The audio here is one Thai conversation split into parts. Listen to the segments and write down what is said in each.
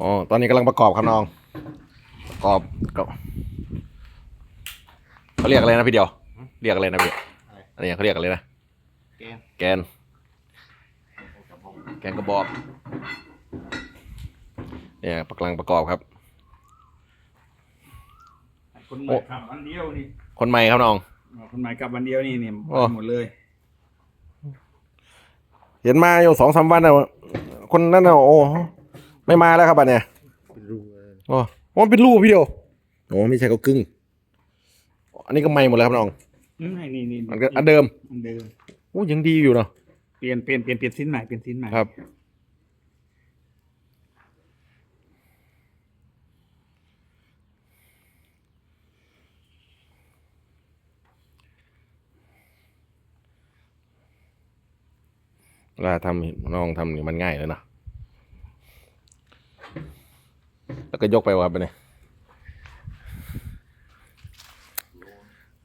อ๋อ ตอนนี้กำลังประกอบครับน้อง ประกอบก็เขาเรียกอะไรนะพี่เดียว เรียกอะไรนะพี่อะไรอันนี้เขาเรียกอะไรนะ แกน แกน แกนกระบอก เนี่ยกำลังประกอบครับ คนใหโอ้ม่ขับวันเดียวนี่ คนใหม่ครับน้อง คนใหม่กลับวันเดียวนี่เนี่ยโอ้หมดเลย เห็นมาอยู่สองสามวันแล้วคนนั้นน่ะโอ้ ไม่มาแล้วครับบัดเนี่ยเป็นรูเลยอ๋อมันเป็นรูปพี่เดียวโอ้ไม่ใช่เขากึ่งอันนี้ก็ใหม่หมดแล้วครับน้องนี่นี่นี่มันก็อันเดิมอันเดิมโอ้ยังดีอยู่เนาะเปลี่ยนเปลี่ยนเปลี่ยนเปลี่ยนสิ้นใหม่เปลี่ยนสิ้นใหม่ครับ เวลาทำน้องทำนี่มันง่ายเลยเนาะ แล้วก็ยกไปว่าไปเนี่ย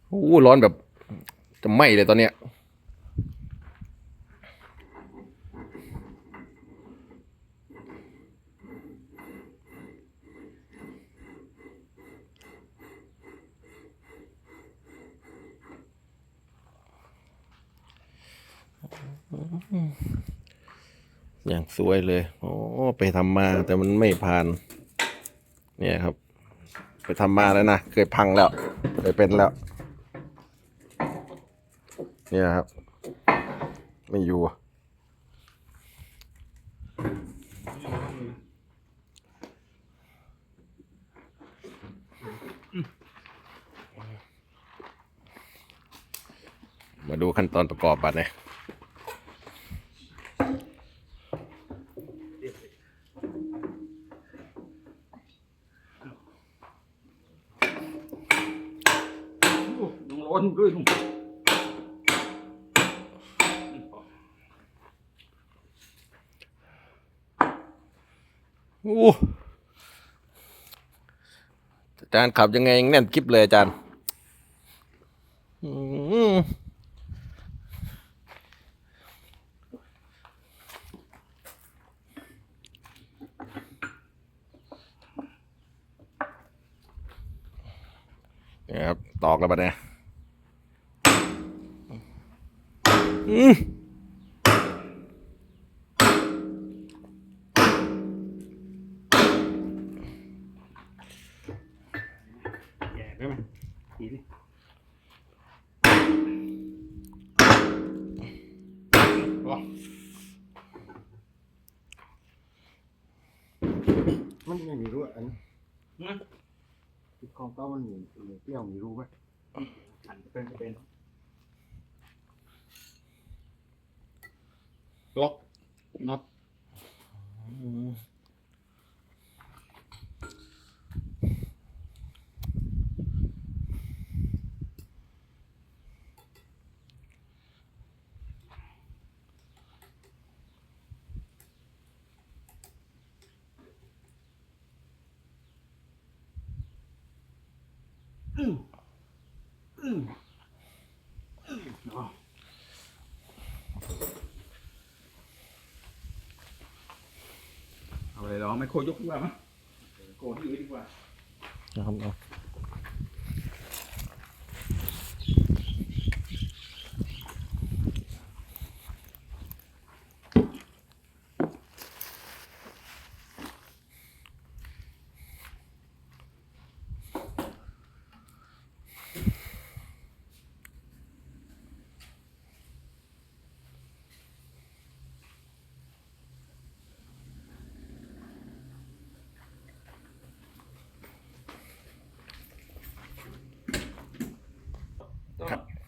โอ้ร้อนแบบจะไหม้เลยตอนเนี้ยอย่างสวยเลย โอ้ ไปทำมาแต่มันไม่ผ่าน เนี่ยครับ ไปทำมาแล้วนะ เคยพังแล้ว เคยเป็นแล้ว เนี่ยครับ ไม่อยู่มาดูขั้นตอนประกอบบัตรเนี่ย อ้ต้องร้อนด้วยนุ่มโอ้อาจารย์ขับยังไงยังแน่นคลิปเลยอาจารย์อืมเนี่ยครับตอกแล้วปะเนี่ย อืมแย่ไปไหมทีนี้โอ้มันไม่มีรู้อันนะที่ของเก้ามันมีมีเปรี้ยวมีรู้ไหมหันเป็นเป็น ล็อกน็อต เอาอะไรลองไม่ โคยกดีกว่ามั้ยโคที่อยู่ดีกว่านะครับเอา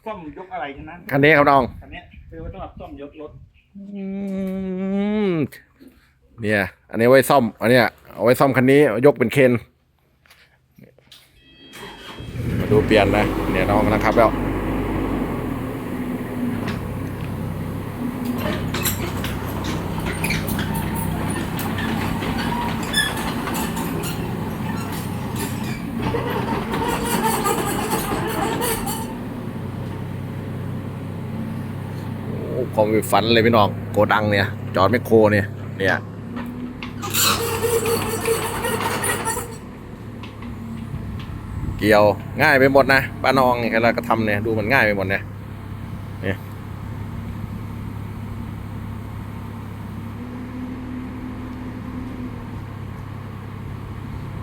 ซ่อมยกอะไรฉะนั้นคันนี้ครับน้องคันเนี้ยคือว่าต้องรับซ่อมยกรถอืมเนี่ย อันนี้ไว้ซ่อม อันเนี้ยเอาไว้ซ่อมคันนี้ยกเป็นเคนมาดูเปลี่ยนนะเนี่ยน้องกำลังขับแล้ว ความฝันเลยพี่น้องโกดังเนี่ย จอดไมโครเนี่ย เนี่ยเกี่ยวง่ายไปหมดนะป้าน้องเนี่ยเราก็ทำเนี่ยดูมันง่ายไปหมดเนี่ยเนี่ย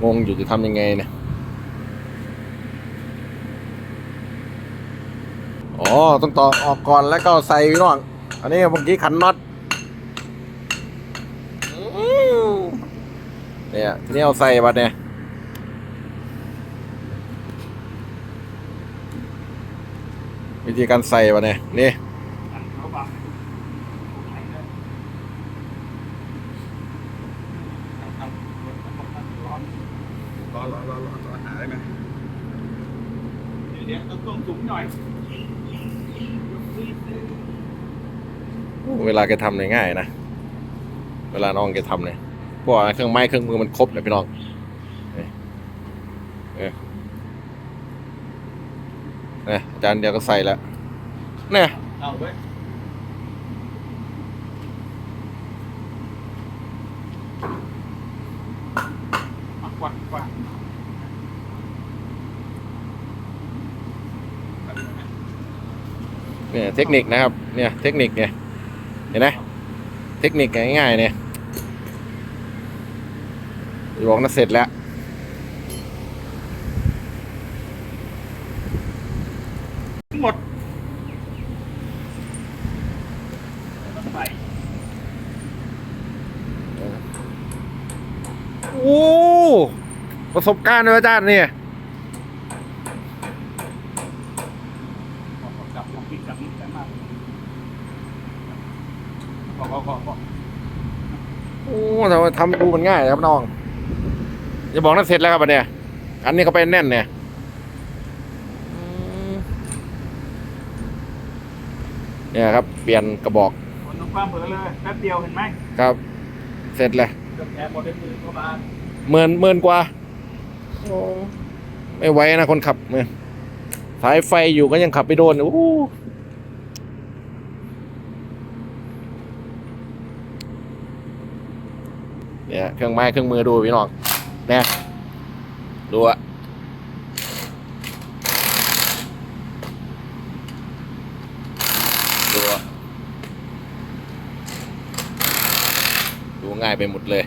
งงอยู่จะทำยังไงเนี่ยอ๋อต้องต่อออกก่อนแล้วก็ใส่พี่น้อง อันนี้เมื่อกี้ขันน็อตเนี่ยทีนี้เอาใส่บัดเนี่ยวิธีการใส่วะเนี่ยนี่เขาบอกรอรอรอรอรอหาได้ไหมเดี๋ยวต้องต้องสูงหน่อย เวลาแกทำเนี่ยง่ายนะ เวลาน้องแกทำเนี่ยพวกเครื่องไม้เครื่องมือมันครบเลยพี่น้องเออเนี่ยอาจารย์เดียวก็ใส่แล้วเนี่ยเอาไว้กวัดกวัดเนี่ยเทคนิคนะครับ เนี่ยเทคนิคเนี่ย เห็นไหมเทคนิคง่ายๆเนี่ยอย่าบอกนะเสร็จแล้ว หมดต้องใส่โอ้ประสบการณ์เลยอาจารย์เนี่ยกลับกลับปิดกลับนิดกั นมากขอขอขอขอโอ้ทำไมทำดูมันง่ายครับน้องอย่าบอกนะเสร็จแล้วครับอันเนี่ยอันนี้เขาไปแน่นเนี่ยอืมเนี่ยครับ เปลี่ยนกระบอกคนต้องความเผลอเลยแป๊บเดียวเห็นไหมครับ เสร็จเลยเกือบแอบหมดในมือเข้ามาหมื่นหมื่นกว่าโอ้ไม่ไหวนะคนขับเนี่ยสายไฟอยู่ก็ยังขับไปโดนโอ้ เนี่ยเครื่องไม้เครื่องมือดูพี่น้องเนี่ยดูอะดูอะดูง่ายไปหมดเลย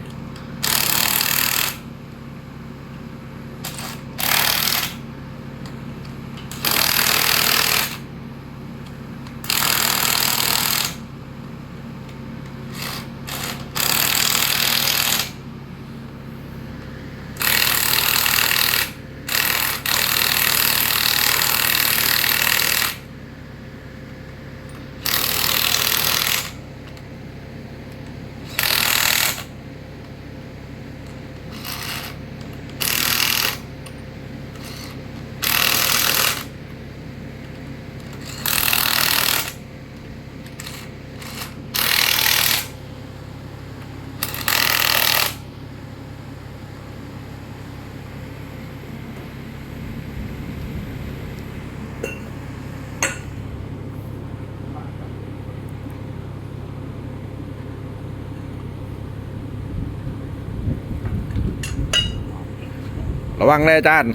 ระวังนะอาจารย์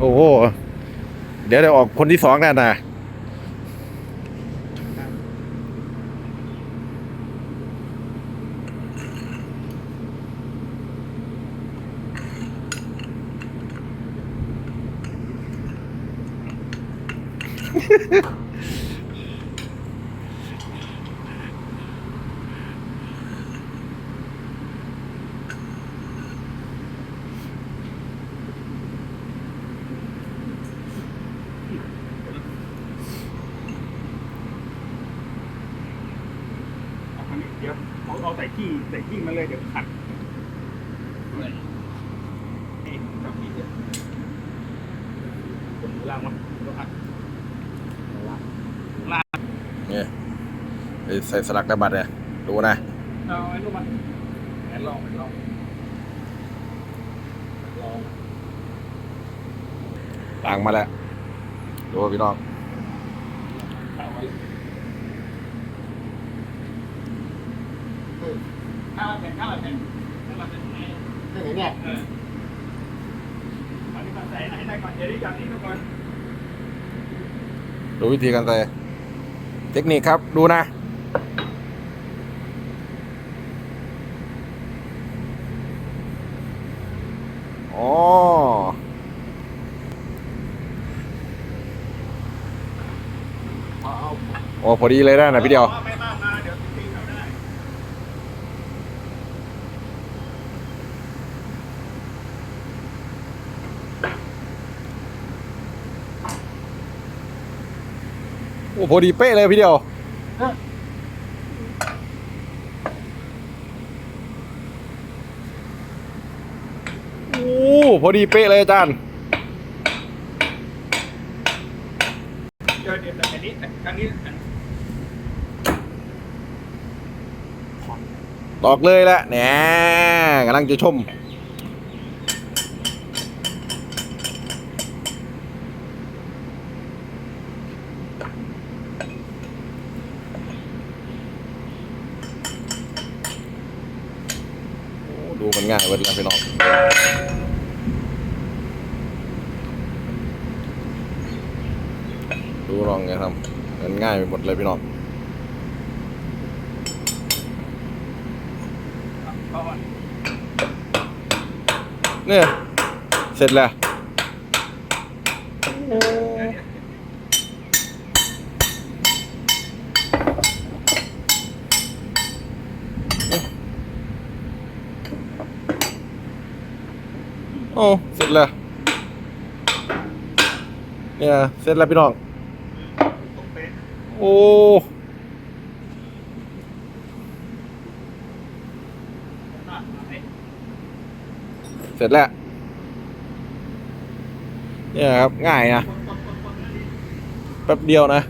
โอ้โห เดี๋ยวเดี๋ยวออกคนที่สองแน่นะฮอาคนนี้เดี๋ยว เอาเอาใส่ที่ใส่ที่มาเลยเดี๋ยวขัดเลยนี่จับที่เดียวคนล่างมันต้องอัดล่างล่างเนี่ยไปใส่สลักได้บัตรเนี่ยดูนะเอาไอ้ลูกมันแอนลองแอนลองลองล้างมาแล้วดูพี่น้อง เอาไว้ข้าวแผ่นข้าวแผ่นข้าวแผ่นไหน ได้ไง เนี่ยดูวิธีการใส่เทคนิคครับดูนะ อ๋ออาเอโอ้พอดีเลยได้นะพี่เดียว อาไม่มากมาเดี๋ยวตีเขาได้ โอ้พอดีเป๊ะเลยพี่เดียวโอ้พอดีเป๊ะเลยอาจารย์เดี๋ยวเดี๋ยวแต่อันนี้อันนี้อันตอกเลยแหละแหนกำลังจะชม โอ้ดูมันง่ายเว้ยแล้วพี่น้อง ดูลองไงทำมันง่ายไปหมดเลยพี่น้องเนี่ยเสร็จแล้วโอ้เสร็จแล้วเนี่ยเสร็จแล้วพี่น้อง โอ้หน้าไหนเสร็จแล้ว เนี่ยครับ ง่ายนะ แป๊บเดียวนะ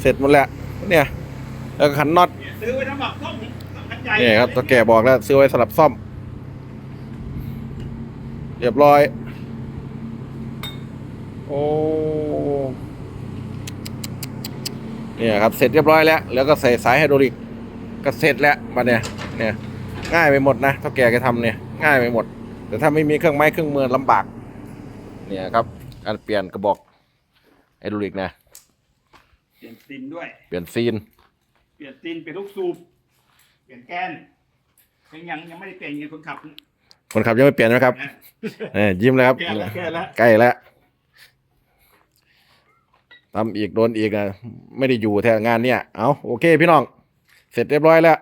เสร็จหมดแล้ว เนี่ยแล้วก็ขันน็อตเนี่ยซื้อไว้สำหรับต้มขันใหญ่นี่ครับตัวแกบอกแล้ว ซื้อไว้สำหรับซ่อม เรียบร้อย โอ้ เนี่ยครับเสร็จเรียบร้อยแล้ว แล้วก็ใส่สายไฮดรอลิกก็เสร็จแล้วมาเนี่ยเนี่ยง่ายไปหมดนะเท่าแกแกทำเนี่ยง่ายไปหมด แต่ถ้าไม่มีเครื่องไม้เครื่องมือลำบากเนี่ยครับการเปลี่ยนกระบอกไฮดรอลิกนะเปลี่ยนซินด้วย เปลี่ยนซีน เปลี่ยนซินเปลี่ยนลูกสูบเปลี่ยนแกนยังยังยังไม่ได้เปลี่ยนเงินคนขับนะคนขับยังไม่เปลี่ยนนะครับ เอ้ยยิ้มเลยครับแก้แล้วแก้แล้ว ใกล้แล้ว ทำอีกโดนอีกอะไม่ได้อยู่แทนงานเนี่ย เอาโอเคพี่น้อง เสร็จเรียบร้อยแล้ว